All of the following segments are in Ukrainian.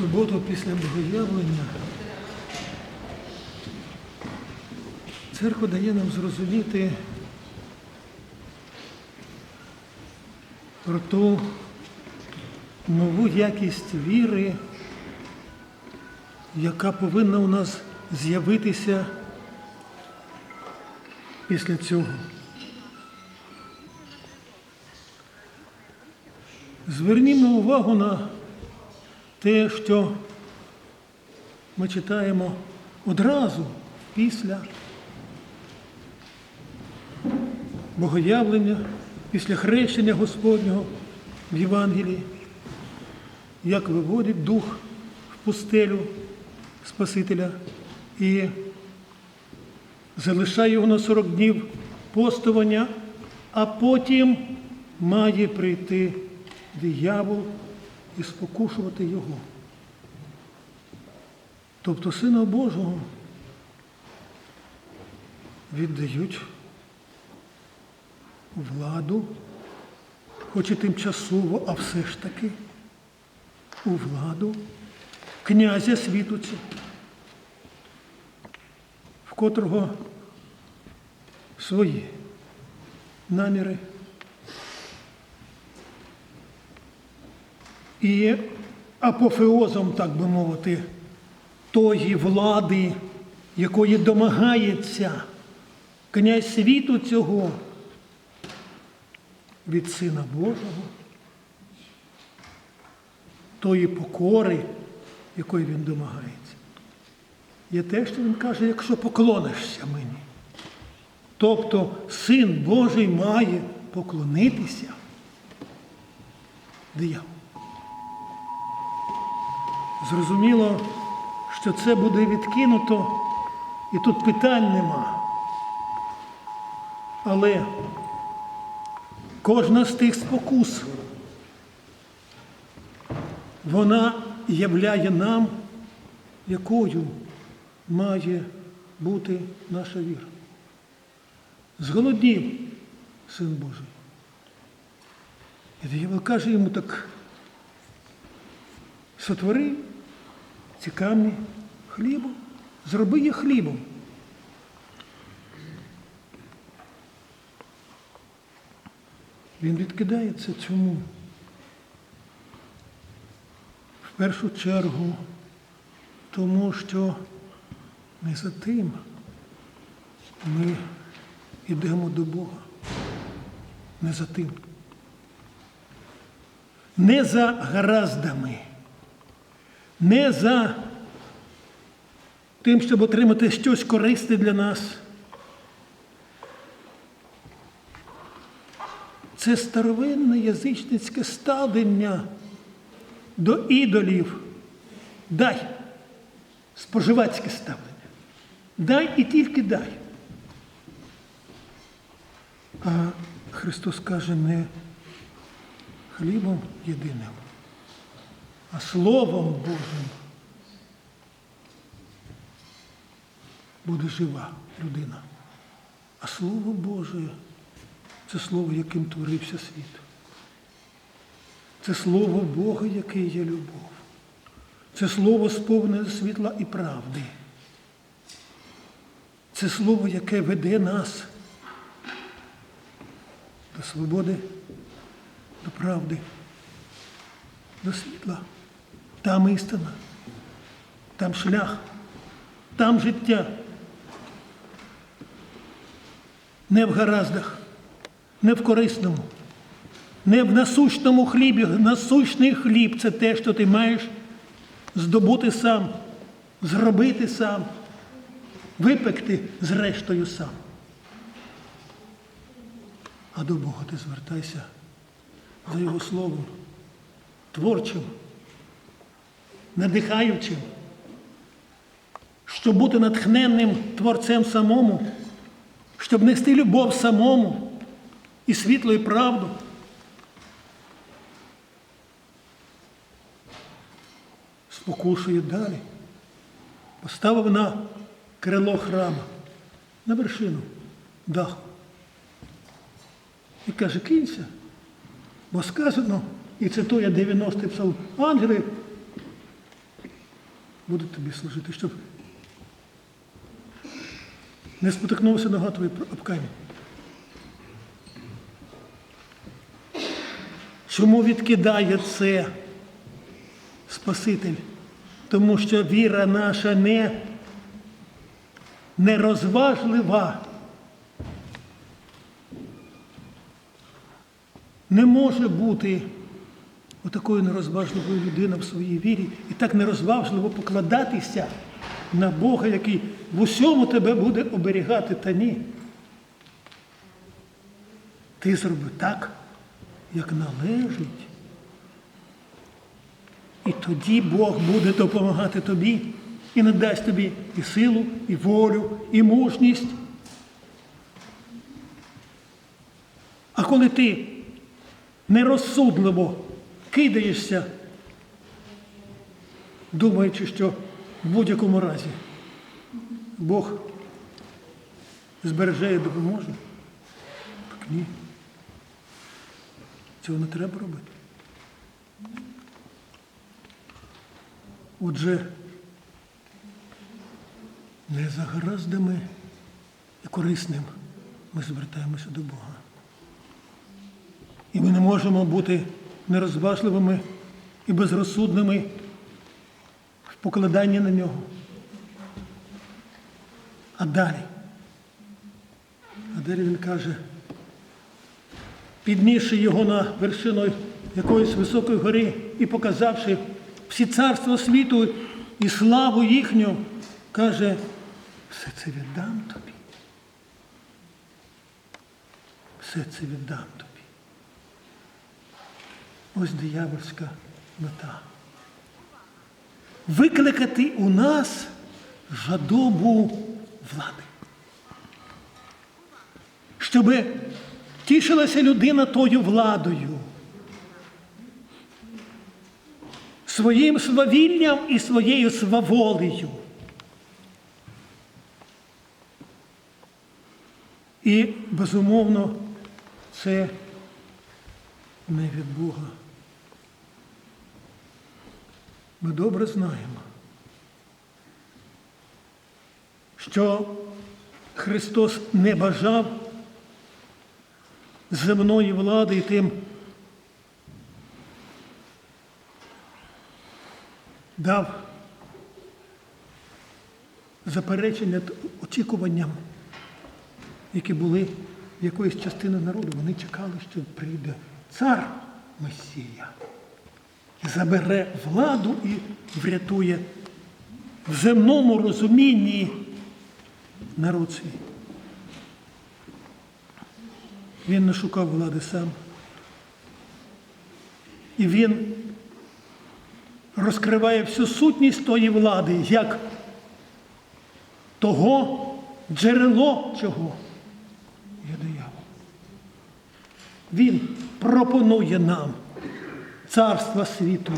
суботу після Богоявлення церква дає нам зрозуміти про ту нову якість віри, яка повинна у нас з'явитися після цього. Звернімо увагу на те, що ми читаємо одразу після Богоявлення, після хрещення Господнього в Євангелії, як виводить дух в пустелю Спасителя і залишає його на 40 днів постування, а потім має прийти диявол і спокушувати його. Тобто Сина Божого віддають владу, хоч і тимчасово, а все ж таки у владу князя світу цього, в котрого свої наміри. І апофеозом, так би мовити, тої влади, якої домагається князь світу цього від Сина Божого, тої покори, якої він домагається. Є те, що він каже, якщо поклонишся мені. Тобто Син Божий має поклонитися дияволу. Зрозуміло, що це буде відкинуто, і тут питань нема. Але кожна з тих спокус, вона являє нам, якою має бути наша віра. Зголоднів Син Божий. І диявол каже йому так, сотвори ці камні хлібом, зроби їх хлібом. Він відкидається цьому. В першу чергу, тому що не за тим ми йдемо до Бога. Не за тим. Не за гараздами не за тим, щоб отримати щось корисне для нас. Це старовинне язичницьке ставлення до ідолів. Дай споживацьке ставлення. Дай і тільки дай. А Христос каже не хлібом єдиним а Словом Божим буде жива людина. А Слово Боже це слово, яким творився світ. Це слово Бога, яке є любов. Це слово сповнене світла і правди. Це слово, яке веде нас до свободи, до правди, до світла. Там істина, там шлях, там життя. Не в гараздах, не в корисному, не в насущному хлібі. Насущний хліб це те, що ти маєш здобути сам, зробити сам, випекти зрештою сам. А до Бога ти звертайся за Його словом, творчим надихаючим, щоб бути натхненним творцем самому, щоб нести любов самому і світло і правду. Спокушує далі. Поставив на крило храма, на вершину даху. І каже, кінця, бо сказано, і цитує 90-й псалом, ангели будуть тобі служити, щоб не спотикнувся нога твоя об камінь. Чому відкидає це Спаситель? Тому що віра наша не, не розважлива. Не може бути отакою нерозважливою людиною в своїй вірі і так нерозважливо покладатися на Бога, який в усьому тебе буде оберігати, та ні. Ти зроби так, як належить. І тоді Бог буде допомагати тобі і надасть тобі і силу, і волю, і мужність. А коли ти нерозсудливо кидаєшся, думаючи, що в будь-якому разі Бог збереже і допоможе, так ні. Цього не треба робити. Отже, не за гараздами і корисним ми звертаємося до Бога. І ми не можемо бути нерозважливими і безрозсудними в покладанні на нього. А далі. А далі він каже, піднісши його на вершину якоїсь високої гори і показавши всі царства світу і славу їхню, каже, все це віддам тобі. Все це віддам тобі. Ось диявольська мета. Викликати у нас жадобу влади. Щоб тішилася людина тою владою, своїм свавіллям і своєю сваволею. І, безумовно, це не від Бога. Ми добре знаємо, що Христос не бажав земної влади і тим дав заперечення очікуванням, які були якоїсь частини народу. Вони чекали, що прийде цар Месія забере владу і врятує в земному розумінні народ свій. Він не шукав влади сам. І він розкриває всю сутність тої влади, як того джерело чого є диявол. Він пропонує нам царства світу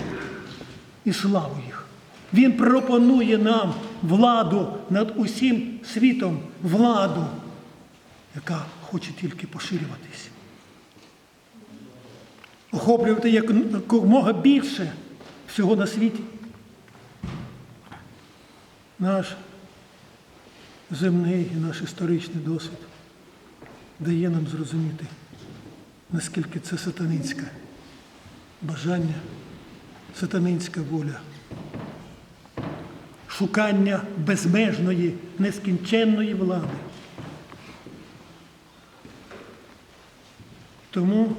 і славу їх. Він пропонує нам владу над усім світом, владу, яка хоче тільки поширюватись. Охоплювати якомога більше всього на світі. Наш земний і наш історичний досвід дає нам зрозуміти, наскільки це сатанинське бажання, сатанинська воля, шукання безмежної, нескінченної влади. Тому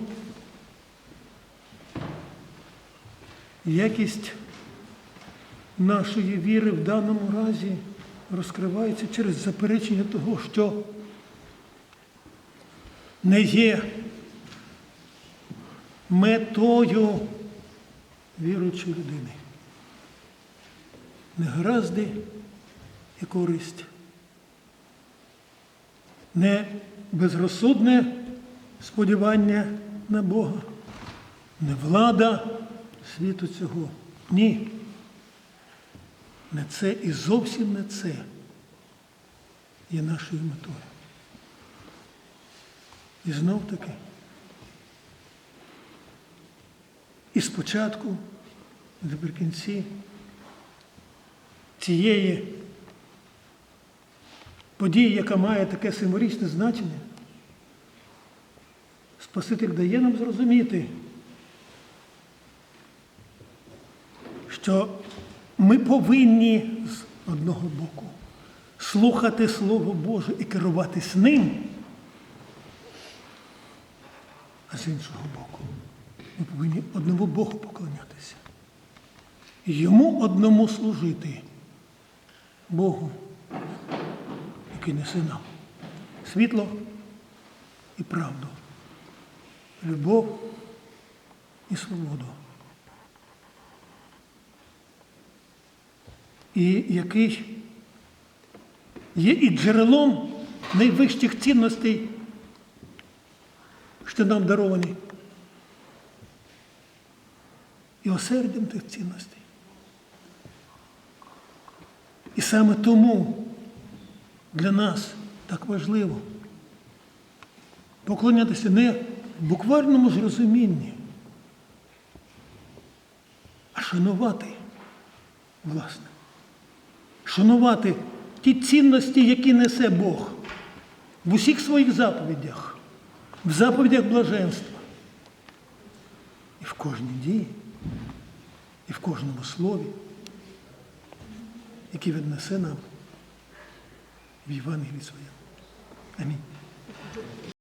якість нашої віри в даному разі розкривається через заперечення того, що не є метою віруючої людини. Не гаразди і користь, не безрозсудне сподівання на Бога, не влада світу цього. Ні. Не це і зовсім не це є нашою метою. І знов таки. І спочатку, наприкінці цієї події, яка має таке символічне значення, Спаситель дає нам зрозуміти, що ми повинні з одного боку слухати Слово Боже і керуватись ним, а з іншого боку, ми повинні одному Богу поклонятися. Йому одному служити Богу, який несе нам світло і правду, любов і свободу. І який є і джерелом найвищих цінностей, що нам даровані, і осердям тих цінностей. І саме тому для нас так важливо поклонятися не в буквальному ж розумінні, а шанувати, власне, шанувати ті цінності, які несе Бог в усіх своїх заповідях, в заповідях блаженства. І в кожній дії, і в кожному слові, яке віднесе нам в Євангелії своєму. Амінь.